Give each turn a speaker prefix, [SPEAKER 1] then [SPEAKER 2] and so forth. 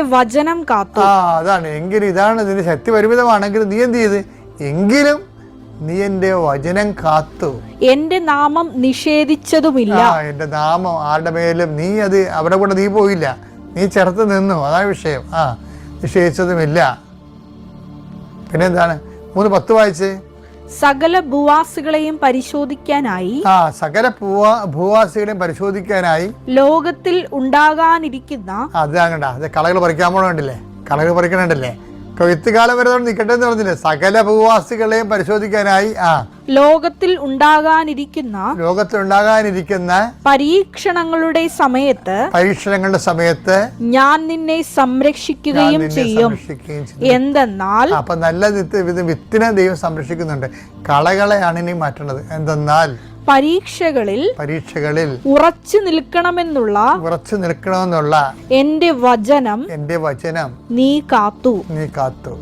[SPEAKER 1] വചനം കാത്തു.
[SPEAKER 2] ആ അതാണ്. എങ്കിലും ഇതാണ് ഇതിന്റെ ശക്തി പരിമിതമാണെങ്കിൽ നീ എന്ത് ചെയ്ത്? എങ്കിലും നീ എന്റെ വചനം കാത്തു.
[SPEAKER 1] എന്റെ നാമം നിഷേധിച്ചതുമില്ല.
[SPEAKER 2] ആ എന്റെ നാമം ആരുടെ മേലും നീ അത് അവിടെ കൂടെ നീ പോയില്ല. നീ ചേർത്ത് നിന്നു. അതാണ് വിഷയം. ആ നിഷേധിച്ചതുമില്ല. പിന്നെന്താണ്? മൂന്ന് പത്ത് വായിച്ച്.
[SPEAKER 1] സകല ഭൂവാസികളെയും പരിശോധിക്കാനായി
[SPEAKER 2] ആ സകല ഭൂവാ ഭൂവാസികളെയും പരിശോധിക്കാനായി
[SPEAKER 1] ലോകത്തിൽ ഉണ്ടാകാനിരിക്കുന്ന
[SPEAKER 2] അതാകണ്ട അത് കളകൾ പറിക്കാൻ പോകണ്ടല്ലേ കളകൾ പറിക്കണുണ്ടല്ലേ കൊയ്ത്ത് കാലം വരെ നിൽക്കട്ടെ എന്ന് പറഞ്ഞില്ലേ? സകല ഭൂവാസികളെയും പരിശോധിക്കാനായി ആ.
[SPEAKER 1] ലോകത്തിൽ ഉണ്ടാകാനിരിക്കുന്ന
[SPEAKER 2] ലോകത്തിലുണ്ടാകാനിരിക്കുന്ന
[SPEAKER 1] പരീക്ഷണങ്ങളുടെ സമയത്ത്
[SPEAKER 2] പരീക്ഷണങ്ങളുടെ സമയത്ത്
[SPEAKER 1] ഞാൻ നിന്നെ സംരക്ഷിക്കുകയും ചെയ്യും. എന്തെന്നാൽ
[SPEAKER 2] അപ്പൊ നല്ല വിത്തിനെ ദൈവം സംരക്ഷിക്കുന്നുണ്ട്. കളകളെയാണ് ഇനി മാറ്റുന്നത് എന്തെന്നാൽ
[SPEAKER 1] പരീക്ഷകളിൽ
[SPEAKER 2] പരീക്ഷകളിൽ
[SPEAKER 1] ഉറച്ചു നിൽക്കണമെന്നുള്ള
[SPEAKER 2] ഉറച്ചു നിൽക്കണമെന്നുള്ള
[SPEAKER 1] എന്റെ വചനം
[SPEAKER 2] എന്റെ വചനം
[SPEAKER 1] നീ കാത്തു.
[SPEAKER 2] നീ കാത്തു.